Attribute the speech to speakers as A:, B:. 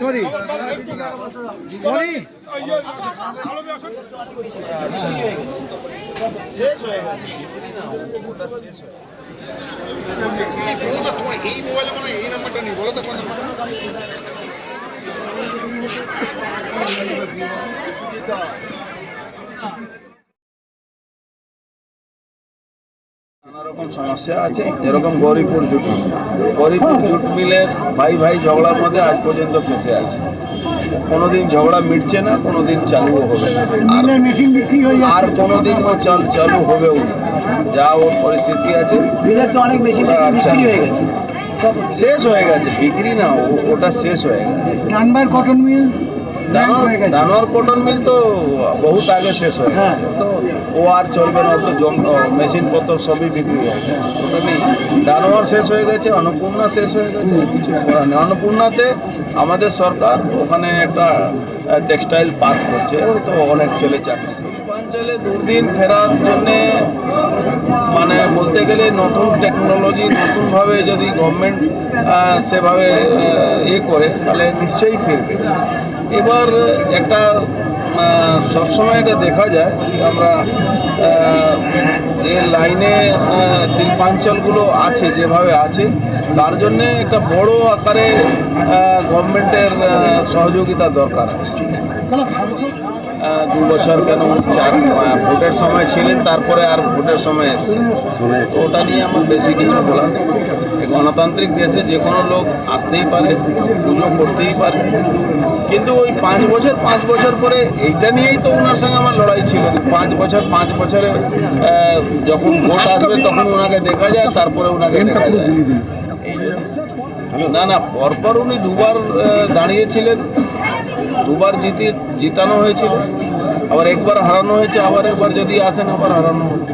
A: Sorry sorry
B: শেষ হয়ে গেছে হয়ে
C: এই মোবাইলে মানে এই নাম্বারটা নেই বলো তো কোন
B: রকম সমস্যা আছে যেরকম Gauripur jute mill. Gauripur jute মিলের ভাই ভাই ঝগড়ার মধ্যে আজ পর্যন্ত ফেসে আছে। কোনোদিন ঝগড়া মিটছে না কোনোদিন চালুও হবে না। আর
A: মেশিন বিক্রি হয়ে
B: আর কোনোদিন ও চাল চালু হবেও না। যা ওর পরিস্থিতি আছে
A: অনেক বেশি
B: চালু
A: হয়ে গেছে।
B: শেষ হয়ে গেছে বিক্রি না ওটা শেষ হয়ে গেছে।
A: কটন মিল
B: ডানোয়ার কটন মিল তো বহুত আগে শেষ হয়ে
A: হ্যাঁ।
B: গেছে তো ও আর চলবে না তো মেশিন পত্র সবই বিক্রি হয়ে গেছে। ওটা নেই ডানোয়ার শেষ হয়ে গেছে অন্নপূর্ণা শেষ হয়ে গেছে কিছু করার নেই। অন্নপূর্ণাতে আমাদের সরকার ওখানে একটা টেক্সটাইল পার্ক করছে ওই তো অনেক ছেলে চাকরি শিল্পাঞ্চলে দুর্দিন ফেরার জন্যে মানে বলতে গেলে নতুন টেকনোলজি নতুনভাবে যদি গভর্নমেন্ট সেভাবে ইয়ে করে তাহলে নিশ্চয়ই ফিরবে। এবার একটা সবসময় এটা দেখা যায় আমরা যে লাইনে শিল্পাঞ্চলগুলো আছে যেভাবে আছে তার জন্যে একটা বড় আকারে গভর্নমেন্টের সহযোগিতা দরকার আছে। দু বছর কেন চার ভোটের সময় ছিলেন তারপরে আর ভোটের সময় এসছে। ওটা নিয়ে আমার বেশি কিছু বলার নেই। গণতান্ত্রিক দেশে যে কোনো লোক আসতেই পারে পুজো করতেই পারে। কিন্তু ওই পাঁচ বছর পাঁচ বছর পরে এইটা নিয়েই তো ওনার সঙ্গে আমার লড়াই ছিল পাঁচ বছর পাঁচ বছরে যখন ভোট আসবে তখন ওনাকে দেখা যায় তারপরে ওনাকে দেখা যায়। না না পরপর উনি দুবার দাঁড়িয়েছিলেন। দুবার জিতে জিতানো হয়েছিল। আবার একবার হারানো হয়েছে আবার একবার যদি আসেন আবার হারানো হবে